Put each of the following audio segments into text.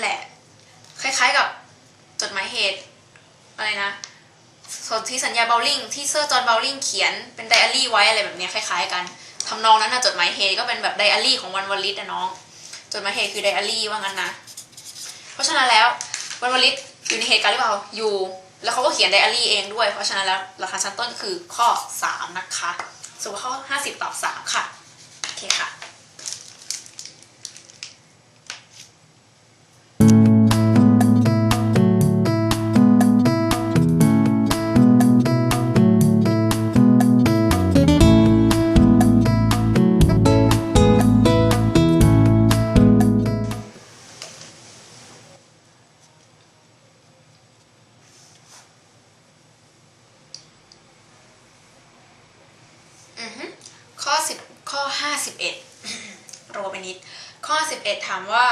นแหละ คล้ายๆกับจดหมายเหตุอะไรนะสนธิสัญญาเบลลิงที่เซอร์จอห์นเบลลิงเขียนเป็นไดอารี่ไว้อะไรแบบเนี้ยคล้ายๆกันทำนองนั้นนะจดหมายเหตุก็เป็นแบบไดอารี่ของวันวลิตนะน้อง จดหมายเหตุคือไดอารี่ว่างั้นนะ เพราะฉะนั้นแล้ววันวลิตอยู่ในเหตุการณ์หรือเปล่าอยู่ แล้วเขาก็เขียนไดอารี่เองด้วย เพราะฉะนั้นแล้วราคาชั้นต้นคือข้อ 3 นะคะส่วนข้อ 50ตอบ3ค่ะ โอเคค่ะ 10ข้อ51รอไปนิด ข้อ 11 ถามว่า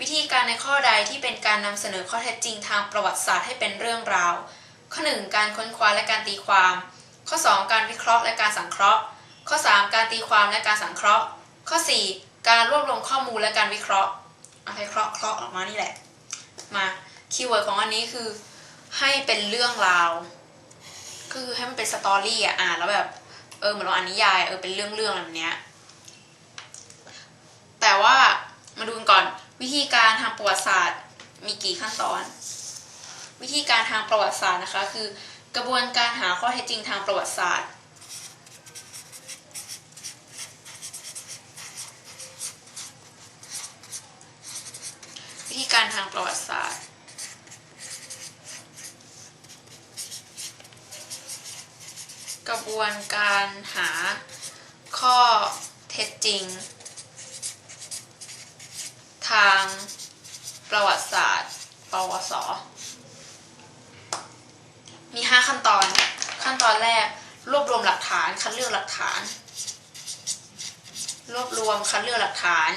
วิธีการในข้อใดที่เป็นการนำเสนอข้อเท็จจริงทางประวัติศาสตร์ให้เป็นเรื่องราว ข้อ 1 การค้นคว้าและการตีความ ข้อ 2 การวิเคราะห์และการสังเคราะห์ ข้อ 3 การตีความและการสังเคราะห์ ข้อ 4 การรวบรวมข้อมูลและการวิเคราะห์อะไรเคราะห์เคราะห์ออกมานี่แหละ มาคีย์เวิร์ดของอันนี้คือให้เป็นเรื่องราว คือให้มันเป็นสตอรี่อะอ่านแล้วแบบ เออเหมือนเราอ่านนิยายเออเป็นเรื่องเรื่องแบบเนี้ย แต่ว่ามาดูกันก่อนวิ ธีการทางประวัติศาสตร์มีกี่ขั้นตอน วิธีการทางประวัติศาสตร์นะคะ คือกระบวนการหาข้อเท็จจริงทางประวัติศาสตร์ วิธีการทางประวัติศาสตร์กระบวนการหาข้อเท็จจริงางประวัติศาสตร์ ปวส มี 5 ขั้นตอน ขั้นตอนแรก รวบรวมหลักฐาน คัดเลือกหลักฐาน รวบรวมคัดเลือกหลักฐาน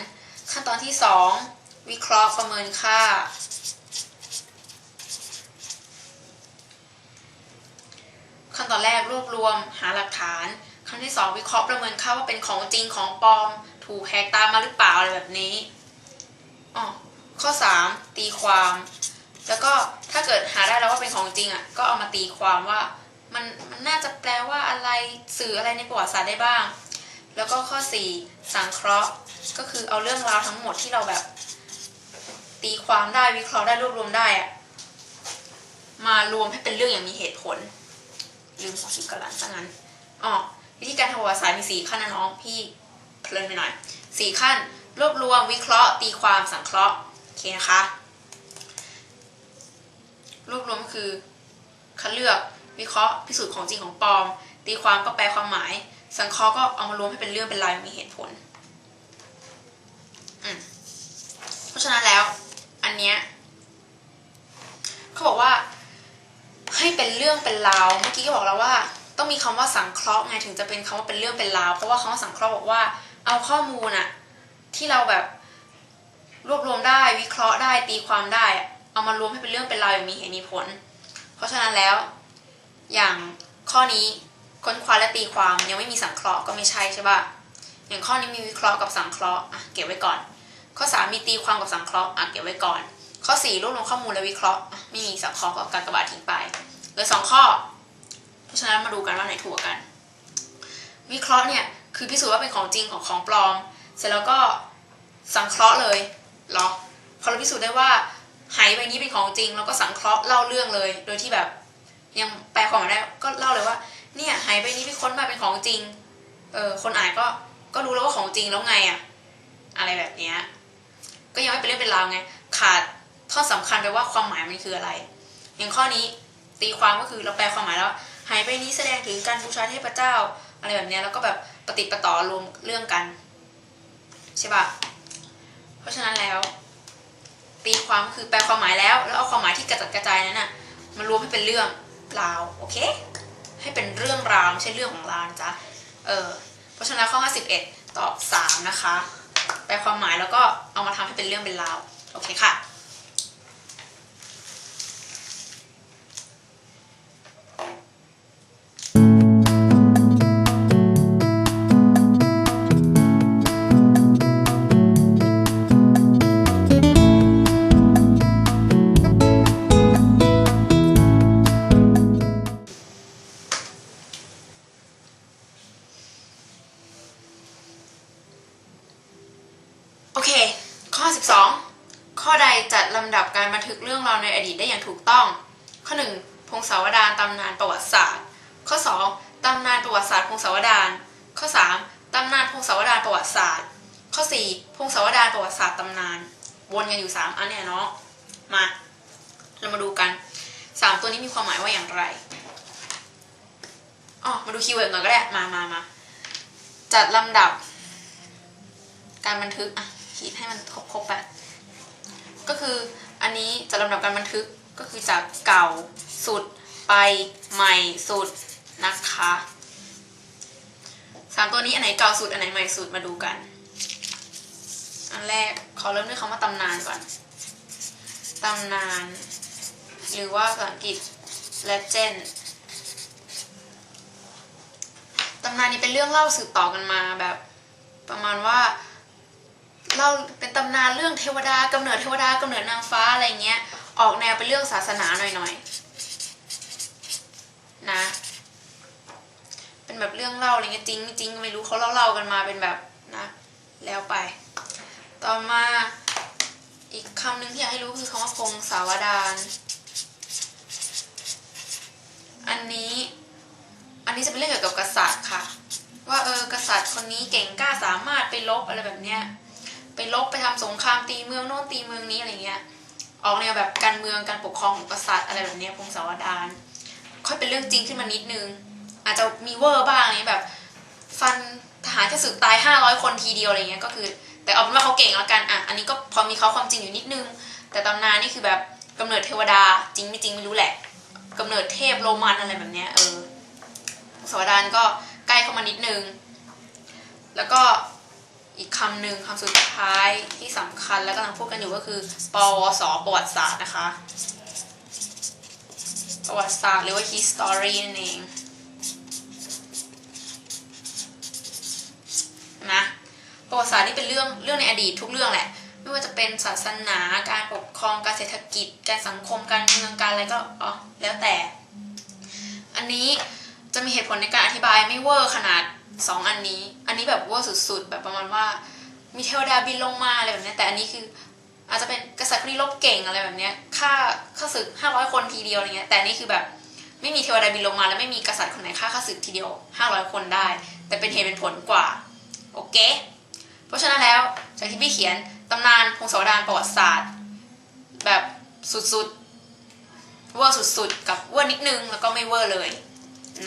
ขั้นตอนที่ 2 วิเคราะห์ประเมินค่า ขั้นตอนแรกรวบรวมหาหลักฐาน ขั้นที่ 2 วิเคราะห์ประเมินค่าว่าเป็นของจริงของปลอม ถูกแฮกตามมาหรือเปล่าอะไรแบบนี้ ข้อ 3 ตีความ แล้วก็ถ้าเกิดหาได้แล้วว่าเป็นของจริงอะก็เอามาตีความว่ามันมันน่าจะแปลว่าอะไรสื่ออะไรในประวัติศาสตร์ได้บ้าง แล้วก็ข้อ 4 สังเคราะห์ก็คือเอาเรื่องราวทั้งหมดที่เราแบบ ตีความได้วิเคราะห์ได้รวบรวมได้อะมารวมให้เป็นเรื่องอย่างมีเหตุผล ลืมสองสิบกว่าล้านซะงั้นอ๋อวิธีการทำประวัติศาสตร์มีสี่ขั้นนะน้องพี่เพลินไปหน่อยสี่ขั้น รวบรวมวิเคราะห์ ตีความสังเคราะห์ เคนะคะรวบรวมคือคัดเลือกวิเคราะห์พิสูจน์ของจริงของปลอม ตีความก็แปลความหมาย สังเคราะห์ก็เอามารวมให้เป็นเรื่องเป็นราวอย่างมีเหตุผลเพราะฉะนั้นแล้ว อันเนี้ยเขาบอกว่า ให้เป็นเรื่องเป็นราวเมื่อกี้ก็บอกแล้วว่า ต้องมีคำว่าสังเคราะห์ไงถึงจะเป็นคำว่าเป็นเรื่องเป็นราวเพราะว่าคำว่าสังเคราะห์บอกว่า เอาข้อมูลอะที่เราแบบ รวบรวมได้วิเคราะห์ได้ตีความได้ เอามารวมให้เป็นเรื่องเป็นราวอย่างมีเหตุมีผล เพราะฉะนั้นแล้ว อย่างข้อนี้ค้นคว้าและตีความยังไม่มีสังเคราะห์ก็ไม่ใช่ใช่ปะอย่างข้อนี้มีวิเคราะห์กับสังเคราะห์อะเก็บไว้ก่อน ข้อสามมีตีความกับสังเคราะห์อะเก็บไว้ก่อน ข้อสี่รวบรวมข้อมูลและวิเคราะห์ไม่มีสังเคราะห์ก็การกระบาดทิ้งไปเหลือสองข้อ เพราะฉะนั้นมาดูกันว่าไหนถูกกัน วิเคราะห์เนี่ยคือพิสูจน์ว่าเป็นของจริงของของปลอม เสร็จแล้วก็สังเคราะห์เลย เหรอพอเราพิสูจน์ได้ว่าไหใบนี้เป็นของจริงแล้วก็สังเคราะห์เล่าเรื่องเลย โดยที่แบบยังแปลความหมายได้ก็เล่าเลยว่า เนี่ยไหใบนี้พี่ค้นมาเป็นของจริง เออคนอ่านก็ก็รู้แล้วว่าของจริงแล้วไงอะอะไรแบบเนี้ยก็ยังไม่เป็นเรื่องเป็นราวไง ขาดท่อนสำคัญไปว่าความหมายมันคืออะไร อย่างข้อนี้ตีความก็คือเราแปลความหมายแล้วหายไปนี้แสดงถึงการบูชาเทพเจ้า อะไรแบบเนี้ยแล้วก็แบบปฏิปต่อรวมเรื่องกันใช่ปะ เพราะฉะนั้นแล้ว ตีความคือแปลความหมายแล้ว แล้วเอาความหมายที่กระจัดกระจายนั้นน่ะมารวมให้เป็นเรื่องราวโอเค ให้เป็นเรื่องราวไม่ใช่เรื่องของราวจ้ะเออเพราะฉะนั้นข้อ51ตอบ3นะคะแปลความหมายแล้วก็เอามาทำให้เป็นเรื่องเป็นราวโอเคค่ะ โอเคข้อใดจัดลำดับการบันทึกเรื่องราวในอดีตได้อย่างถูกต้อง ข้อ 1 พงศาวดารตำนานประวัติศาสตร์ ข้อ 2 ตำนานประวัติศาสตร์พงศาวดารข้อ 3 ตำนานพงศาวดารประวัติศาสตร์ ข้อ 4 พงศาวดารประวัติศาสตร์ตำนาน วนกันอยู่ 3 อันเนี่ยเนาะมา เรามาดูกัน 3 ตัวนี้มีความหมายว่าอย่างไรอ๋อมาดูคีย์เวิร์ดก่อนก็ได้ มามามาจัดลำดับ การบันทึกอะ ขีดให้มันครบๆไปก็คืออันนี้จะลำดับการบันทึกก็คือจากเก่าสุดไปใหม่สุดนะคะสามตัวนี้อันไหนเก่าสุดอันไหนใหม่สุดมาดูกัน อันแรกขอเริ่มด้วยคำว่าตำนานก่อน ตำนาน หรือว่าภาษาอังกฤษ legend ตำนานนี้เป็นเรื่องเล่าสืบต่อกันมาแบบประมาณว่า เล่าเป็นตำนานเรื่องเทวดากำเนิดเทวดากำเนิดนางฟ้าอะไรเงี้ย ออกแนวเป็นเรื่องศาสนาหน่อยๆนะ เป็นแบบเรื่องเล่าอะไรเงี้ยจริงไม่จริงไม่รู้เขาเล่าเล่าๆกันมาเป็นแบบนะ แล้วไป ต่อมาอีกคำหนึ่งที่อยากให้รู้คือคำว่าพงศาวดารอันนี้ อันนี้จะเป็นเรื่องเกี่ยวกับกษัตริย์ค่ะ ว่าเออกษัตริย์คนนี้เก่งกล้าสามารถไปลบอะไรแบบเนี้ย ไปลบไปทำสงครามตีเมืองโน่นตีเมืองนี้อะไรเงี้ย ออกแนวแบบการเมืองการปกครองของกษัตริย์อะไรแบบเนี้ยพงศาวดารค่อยเป็นเรื่องจริงขึ้นมานิดนึง อาจจะมีเวอร์บ้างอะไรเงี้แบบ ฟันทหารแค่ศึกตายห้าร้อยคนทีเดียวอะไรเงี้ยก็คือ แต่เอาเป็นว่าเขาเก่งแล้วกันอะอันนี้ก็พอมีเขาความจริงอยู่นิดนึง แต่ตำนานนี่คือแบบกำเนิดเทวดาจริงไม่จริงไม่รู้แหละกำเนิดเทพโรมันอะไรแบบเนี้ยเออพงศาวดารก็ใกล้เข้ามานิดนึง แล้วก็ อีกคำหนึ่งคำสุดท้ายที่สำคัญแล้วกำลังพูดกันอยู่ก็คือปวสประวัติศาสตร์นะคะประวัติศาสตร์หรือว่า history นั่นเองนะประวัติศาสตร์นี่เป็นเรื่องเรื่องในอดีตทุกเรื่องแหละ ไม่ว่าจะเป็นศาสนาการปกครองการเศรษฐกิจ การสังคมการเมืองการอะไรก็อ๋อแล้วแต่ อันนี้จะมีเหตุผลในการอธิบายไม่เวอร์ขนาด สองอันนี้ อันนี้แบบเวอร์สุดๆ แบบประมาณว่า มีเทวดาบินลงมาอะไรแบบนี้แต่อันนี้คือ อาจจะเป็นกษัตริย์รบเก่งอะไรแบบนี้ฆ่าฆ่าศึกห้าร้อยคนทีเดียวอะไรเงี้ยแต่อันนี้คือแบบไม่มีเทวดาบินลงมา แล้วไม่มีกษัตริย์คนไหนฆ่าฆ่าศึกทีเดียวห้าร้อยคนได้ แต่เป็นเหตุเป็นผลกว่า โอเค เพราะฉะนั้นแล้วจากที่พี่เขียนตำนานพงศาวดารประวัติศาสตร์ แบบสุดๆเวอร์สุดๆ กับเวอร์นิดนึงแล้วก็ไม่เวอร์เลย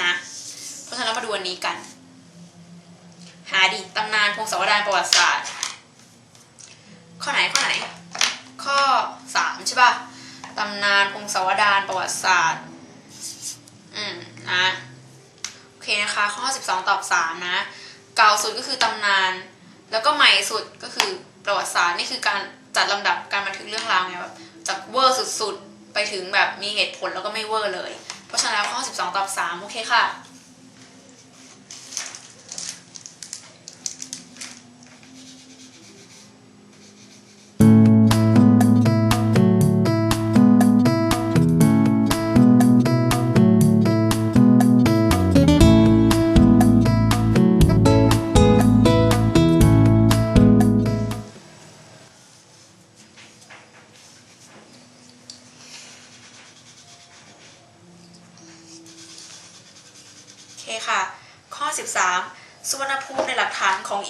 นะ เพราะฉะนั้นมาดูอันนี้กัน หาดิตำนานพงศาวดารประวัติศาสตร์ ข้อไหนข้อไหน ข้อสามใช่ป่ะตำนานพงศาวดารประวัติศาสตร์ อืมนะโอเคนะคะ ข้อ 12 ตอบ 3 นะ เก่าสุดก็คือตำนาน แล้วก็ใหม่สุดก็คือประวัติศาสตร์นี่คือการจัดลำดับการบันทึกเรื่องราวไงแบบจากเวอร์สุดๆ ไปถึงแบบมีเหตุผลแล้วก็ไม่เวอร์เลย เพราะฉะนั้นข้อ 12 ตอบ 3 โอเคค่ะ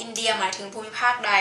อินเดียหมายถึงภูมิภาคใด